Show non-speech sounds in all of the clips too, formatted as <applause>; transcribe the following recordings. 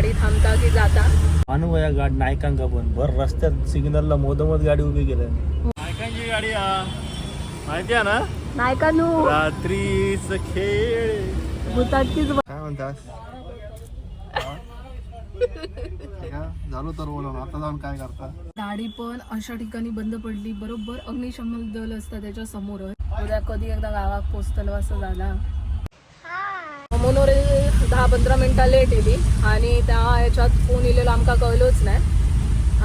गाडी थांबता की जाता? आणू या गाडी नायकांका पण. भर रस्त्यात सिग्नलला मोदमत गाडी उभी केल्या नायकांची गाडी माहिती आहे ना? नाही का नू रात्रीच खेळ. भूताचीच काय म्हणतास? झालो तर बोला आता जाऊन काय करता? गाडी पण अशा ठिकाणी बंद पडली. बरोबर अग्निशमन दल असतं त्याच्या समोरच. उद्या कधी एकदा गावात पोचतलो असं झाला मनोरे दहा पंधरा मिनटां लेट येली आणि त्या ह्याच्यात फोन इलेलो आमका कळलोच नाही.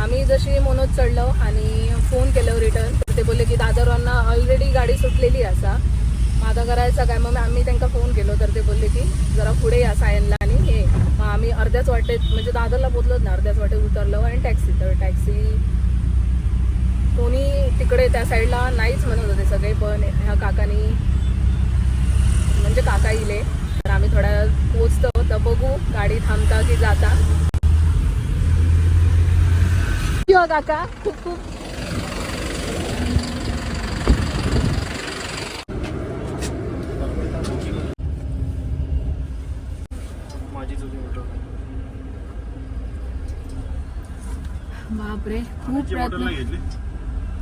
आम्ही जशी मनोज चढलो आणि फोन केलो रिटर्न तर ते बोलले की दादरांना ऑलरेडी गाडी सुटलेली असा. मग आता करायचं काय? मग आम्ही त्यांना फोन केलो तर ते बोलले की जरा पुढे या सायनला आणि हे मग आम्ही अर्ध्याच वाटेत म्हणजे दादरला पोचलोच ना अर्ध्याच वाटेत उतरलो आणि टॅक्सी तर टॅक्सी कोणी तिकडे त्या साईडला नाहीच म्हणत होते सगळे पण ह्या काकानी म्हणजे काका इले तर आम्ही थोड्या वेळात पोचतो. तर बघू गाडी थांबता की जाता. किंवा काका खूप खूप. बापरे खूप प्रयत्न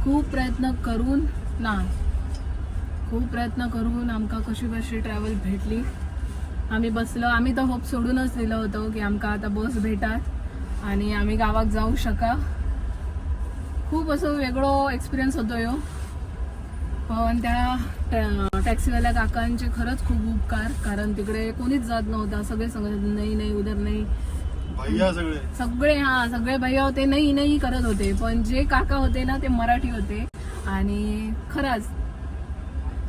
खूप प्रयत्न करून ना. खूप प्रयत्न करून आमका कशी कशी ट्रॅव्हल भेटली. आम्ही बसलो. आम्ही तर होप सोडूनच दिलं होतं की आमका आता बस भेटात आणि आम्ही गावात जाऊ शका. खूप असं वेगळो एक्सपिरियन्स होतो यो पण त्या टॅक्सीवाल्या काकांचे खरंच खूप उपकार कारण तिकडे कोणीच जात नव्हता. सगळे सांगत नाही नाही उदर नाही. सगळे? सगळे हा सगळे भैया होते नाही नाही करत होते. पण जे काका होते ना ते मराठी होते. आणि खरंच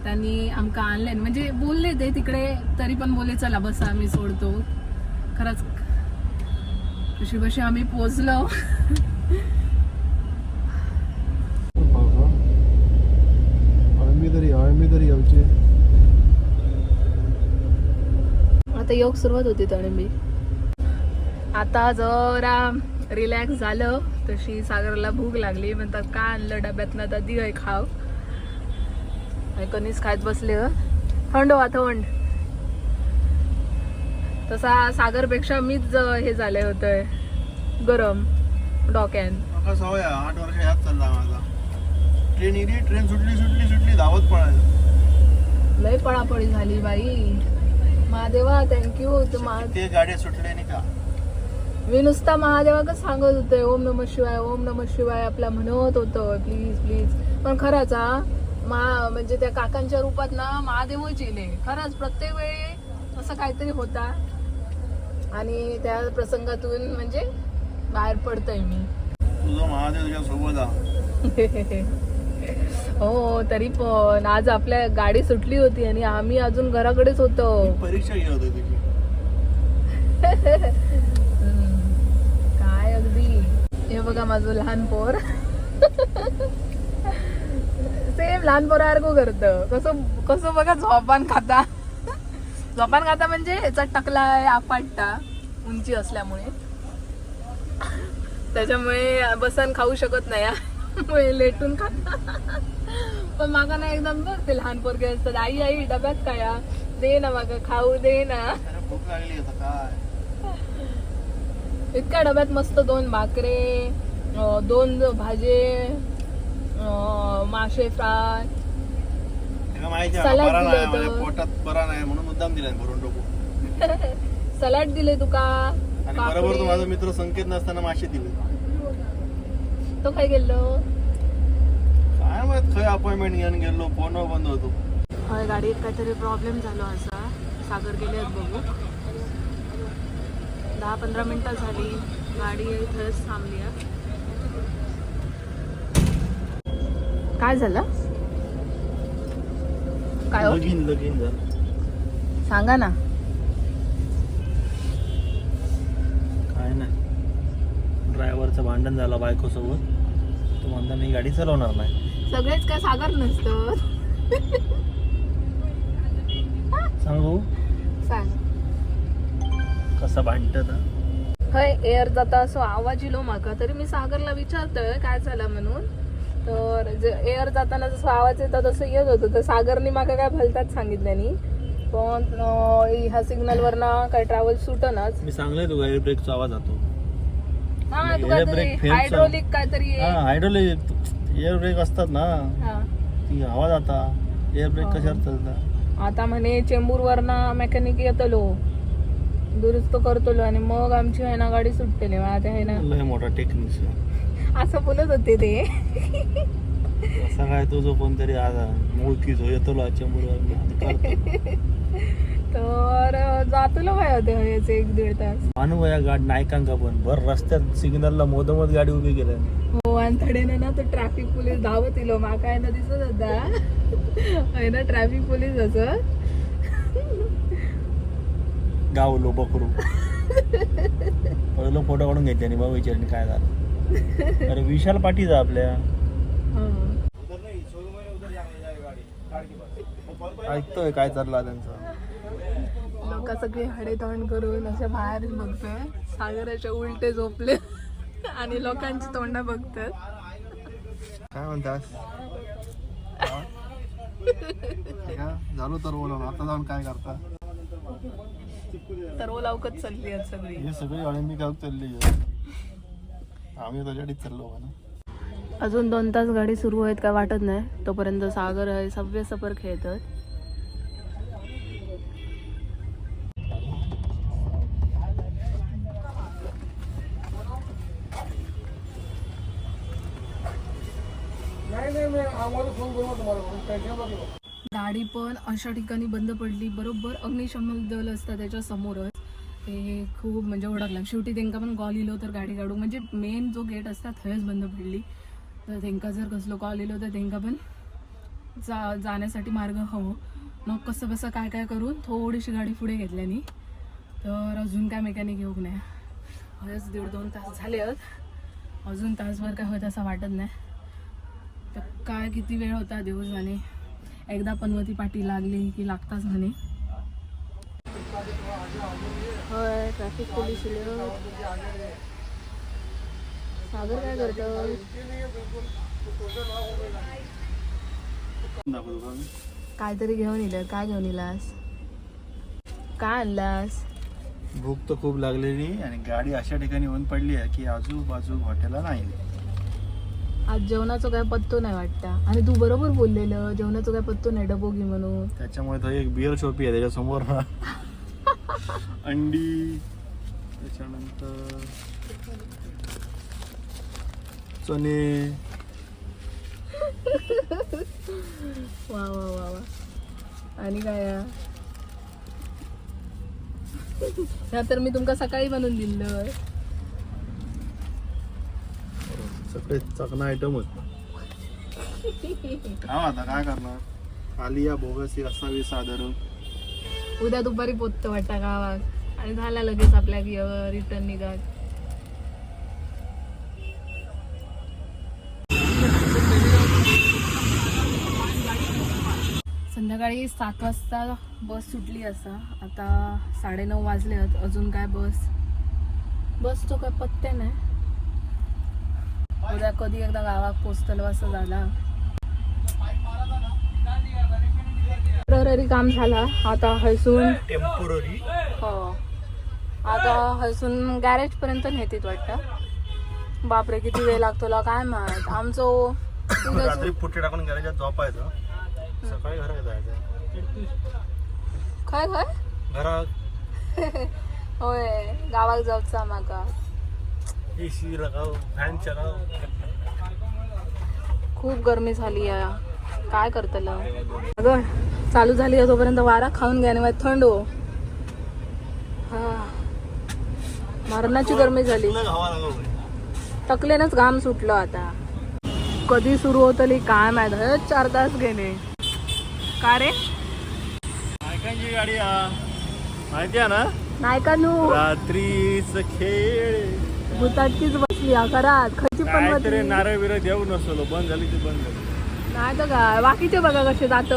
त्यांनी आमका आणले म्हणजे बोलले ते तिकडे तरी पण बोलले चला बस आम्ही सोडतो. खरंच कशी बशी आम्ही पोचलो. तरी आता योग सुरुवात होती तरी मी आता जरा रिलॅक्स झालं. तशी सागरला भूक लागली. म्हणतात का आणलं डब्यातनं? आता दी खाव. कणीस खात बसले. थंड वा थंड तसा सागरपेक्षा मीच हे झाले होतंय गरम. डोक्यान. सवय आठ वर्ष यात चालला माझा. ट्रेन इली ट्रेन सुटली सुटली सुटली धावत पळायला लय पळापळी झाली बाई. महादेवा थँक्यू ते गाडी सुटले नाही का? मी नुसता महादेवाकच सांगत होते ओम नम शिवाय ओम नम शिवाय आपला म्हणत होतं प्लीज प्लीज पण खरंच हा मा म्हणजे त्या काकांच्या रूपात ना महादेवच येले खरंच प्रत्येक वेळी असं काहीतरी होता. आणि त्या प्रसंगातून म्हणजे बाहेर पडतोय मी. तुझं महादेव सोबत <laughs> हो. तरी पण. आज आपल्या गाडी सुटली होती आणि आम्ही अजून घराकडेच होतो. परीक्षा घेत होती. <laughs> काय अगदी. हे बघा माझं लहान पोर. <laughs> सेम लहान पोरासारखं करत. कसं कसं बघा झोपान खाता. झोपान खाता म्हणजे याचा टकला आहे आपाटता उंची असल्यामुळे. त्याच्यामुळे बसन खाऊ शकत नाही. लेटून खाता. पण मागा ना एकदम बघ ते लहान पोरगे असतात. आई आई डब्यात काय? दे ना मागा खाऊ दे ना. इतक्या डब्यात मस्त दोन भाकरे दोन भाजे मासे फ्राय. माहिती आहे सलाड बरा दिलं होतं. पोटात बरा नाही म्हणून मुद्दाम दिलाय भरून टाकू <laughs> सलाड दिले तुका. आणि. बरोबर तो माझा मित्र संकेत नसताना मासे दिले. तो काय गेलो? काय माहीत खय अपॉइंटमेंट घेऊन गेलो फोन बंद होतो. हय गाडीत काहीतरी प्रॉब्लेम झालो असा. सागर गेले आहेत बघू. दहा पंधरा मिनिटं झाली. गाडी इथंच थांबली आहे. काय झालं? काय हो? लगीन लगीन झालं. सांगा ना. काय नाही. ड्रायव्हरचं भांडण झालं बायकोसोबत. तो म्हणता मी गाडी चालवणार नाही. सगळेच काय सागर नसतं. सांगू सांग. कसं भांडत हय एअर जाता असो आवाज इलो माका तरी मी सागरला विचारतोय काय झालं? म्हणून. तर जे एअर जाताना जसं आवाज येतो तसं येत होतं. तर सागरने माका काय भलताच सांगितल्यानी पण ह्या सिग्नल वर ना काय ट्रॅव्हल सुटनच. मी सांगलंय तुला एअर ब्रेकचा आवाज जातो. हा नाही, तू air काहीतरी brake fail चा. हायड्रोलिक काहीतरी हा आहे. हायड्रोलिक एअर ब्रेक असतात ना. हा. ती हवा जाता. एअर ब्रेक हा. कशावर चालतात आता म्हणे चेंबूर वर ना मेकॅनिक येतलो. दुरुस्त करतलो आणि मग आमची आहे ना गाडी सुटतेली. मग आता आहे ना लय मोठा टेक्निशियन असं बोलत होते ते. असा काय तो जो कोणतरी आज मुळकीच येतो तर जातलो काय होते याचे एक दीड तास. मानू या गाडी नायकांका पण भर रस्त्यात सिग्नलला मोदमत गाडी उभी केल्या. हो आणि थडेनं ना तो ट्रॅफिक पोलीस धावत इलो माका आहे ना दिसत होता. आहे ना ट्रॅफिक पोलीस असं. गावलो बकरू पहिलं फोटो काढून घेतले आणि मग विचारणे काय झालं. अरे विशाल पाटीचा आपल्या. हा. ऐकतोय काय चाललं त्यांचं? लोक सगळे हडे तोंड करून असे बाहेर बघतोय. सागराच्या उलटे झोपले. आणि लोकांची तोंड बघतात काय म्हणतास? का? झालो तर बोला आता जाऊन काय करता? तर लवकर चालली सगळी. हे सगळी ऑलिम्पिक आउट चालली आम्ही त्याच्यासाठी चाललो ना अजून दोन तास गाडी सुरू आहेत काय वाटत नाही. तोपर्यंत सागर आहे सव्य सफर खेळतात. गाडी पण अशा ठिकाणी बंद पडली. बरोबर अग्निशमन दल असतं त्याच्या समोरच. ते खूप म्हणजे ओळखला शेवटी त्यांना पण कॉल इलो तर गाडी काढू. म्हणजे मेन जो गेट असता थंयच बंद पडली. तर त्यांका जर कसलो कॉल इलो तर त्यांका पण जा जाण्यासाठी मार्ग हवं. मग कसं कसं काय काय करून थोडीशी गाडी पुढे घेतल्यानी तर अजून काय मेकॅनिक येऊक नाही खरंच दीड दोन तास झाले आहेत अजून तासभर काय होत असं वाटत नाही. तर काय किती वेळ होता दिवस म्हणे एकदा पनवती पाटी लागली की लागताच म्हणे. होय ट्रॅफिक पोलीस सागर काय करतो काहीतरी घेऊन इलं. काय घेऊन इलास? काय आणलास? भूक तर खूप लागलेली आणि गाडी अशा ठिकाणी येऊन पडली आहे की आजूबाजू हॉटेलला नाही. आज जेवणाचं काय पत्तो नाही वाटता. आणि तू बरोबर बोललेलं जेवणाचं काय पत्तो नाही डबोगी म्हणून. त्याच्यामुळे तो एक बिअर शॉपी आहे त्याच्यासमोर. अंडी त्याच्यानंतर चणे. वा वा वा वा. आणि काय? ह्या तर मी तुमका सकाळी बनवून दिलं सगळे चकना आयटमच हा आता काय करणार? खाली या बोगस असावी साधारण उद्या दुपारी पोचतो वाटतं गावात. आणि झाला लगेच आपल्या रिटर्न निघा संध्याकाळी सात वाजता बस सुटली असा आता साडेनऊ वाजले आहेत. अजून काय बस? बस तो काय पत्ते नाही. उद्या कधी एकदा गावात पोचतलो असं झाला. टेंपररी काम झाला. आता हयसून टेम्पोररी हो. आता हयसून गॅरेज पर्यंत नेतीत वाटतं. बापरे किती वेळ लागतो काय माहीत. आमचं रात्री पुट्टे टाकून झोपायचं. सकाळी घरात जायचं. काय काय घरात. <laughs> होय. गावात जाऊचा माका. एसी लगाव फॅन चलाव. खूप गरमी झाली आहे काय करतलं? अगं चालू झाली आहे तोपर्यंत वारा खाऊन घ्या आणि थंड हो. हा. मरणाची गरमी झाली. टकलेनच घाम सुटलो आता. कधी सुरू होतली काय माहीत? चार तास गेले का रे? बायकांची गाडी माहिती आहे ना? नाही का नू रात्रीच खेळ. भूताटकीच बसली घरात खची पण बसली. नारळ बिरळ देऊ नसलो. बंद झाली ती बंद झाली. नाही तर काय? बाकीचे बघा कसे जात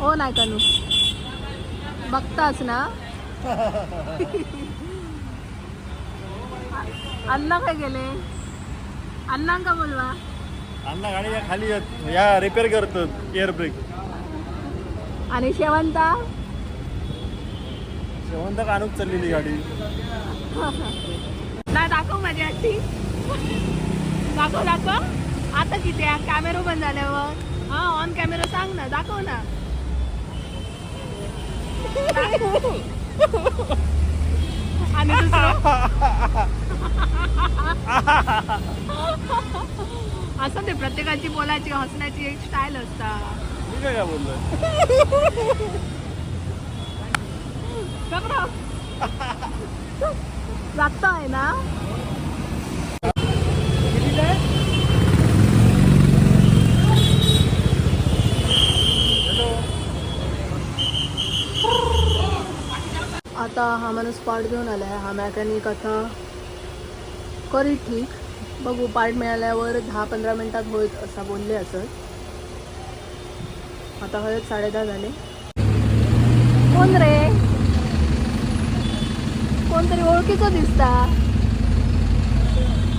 हो नाही का नू बघताच ना? अण्णा काय गेले अण्णा का बोलवा? अण्णा गाडी या खाली आहेत. या रिपेअर करतात एअर ब्रेक आणि शेवंता? शेवंत कानूक चाललेली गाडी? नाही दाखव माझी आठी दाखव दाखव. आता किती आहे? कॅमेरा बंद झाल्यावर. हा ऑन कॅमेरा सांग ना. दाखव ना. आणि दुसरं असं ते प्रत्येकाची बोलायची हसण्याची एक स्टाईल असता मी काय काय बोललोय लागत आहे ना आता हा माणूस पार्ट घेऊन आलाय. हा मॅकॅनिक आता करी ठीक. बघू पार्ट मिळाल्यावर दहा पंधरा मिनटात होईल असं बोलले असं. आता हळद साडेदहा झाले. कोण रे? कोणतरी ओळखीचं दिसता.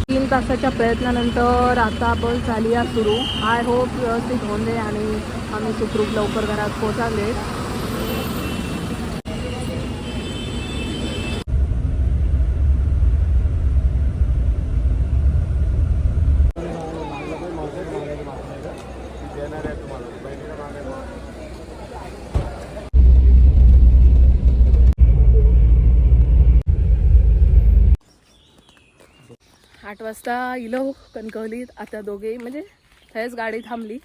तीन तासाच्या प्रयत्नानंतर आता बस झाली आहे सुरू. आय होप व्यवस्थित होऊन दे आणि आम्ही सुखरूप लवकर घरात पोचाले आठ वाजता इलो कणकवलीत. आता दोघेही म्हणजे थंयच गाडी थांबली.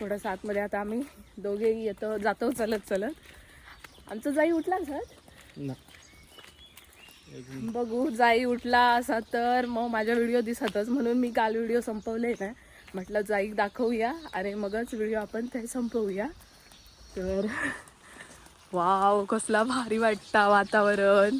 थोडंसं आतमध्ये आता आम्ही दोघेही येतो जातो चलत चलत. आमचं जाई उठला सर? बघू जाई उठला असा तर. मग माझ्या व्हिडिओ दिसतच म्हणून मी काल व्हिडिओ संपवले ना. म्हटलं जाई दाखवूया. आणि मगच व्हिडिओ आपण ते संपवूया. तर <laughs> वाव कसला भारी वाटता वातावरण.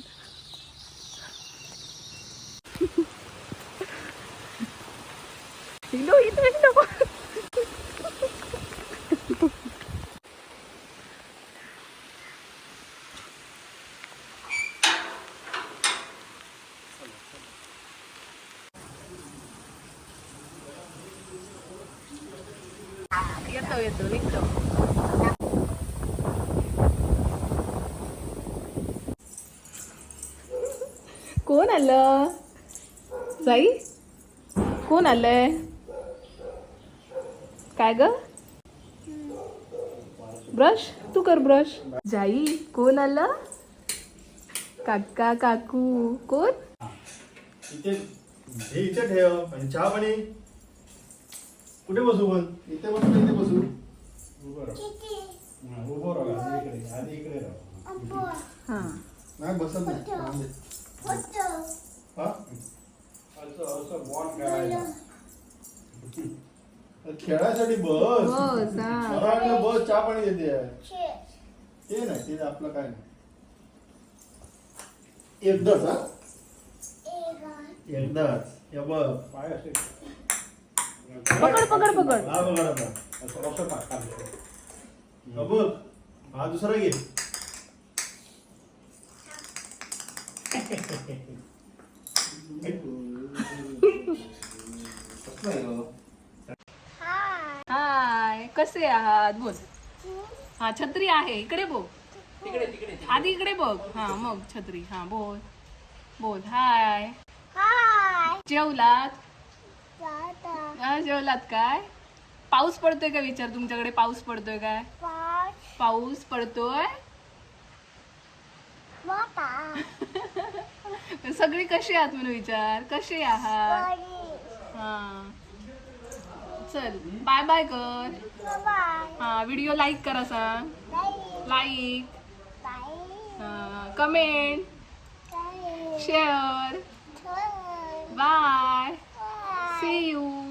येतो येतो निघतो कोण आलं? जाई? कोण आलंय? काय ग? ब्रश? तू कर ब्रश. जाई कोण आलं? काका काकू कोण? इथे ठेव. चहा पाणी? कुठे बसू पण? इथे बसू का इथे बसू. हा नाही बसत नाही. राहून दे. हा? खेळायसाठी बस. बस हा बस चहा पाणी देते. आहे. ते नाही ते आपलं काय नाही. एकदाच हा? एकदाच. हे बघ. पकड पकड पकड. हा बघा आता हा बघ. हा दुसरा घे? हाय कसे आहात? बोल. हा छत्री आहे. इकडे बघ. आधी इकडे बघ. हा मग छत्री. हा बोल. बोल हाय. जेवलात? हा, जेवलात काय? पाऊस पडतोय का विचार? तुमच्याकडे पाऊस पडतोय काय? पाऊस. पडतोय? <laughs> सगळी कशी आहात म्हणून विचार? कसे आहात? हा. चल बाय बाय कर हा व्हिडिओ लाईक करा सांग. Like. Comment. Share. Bye. See you.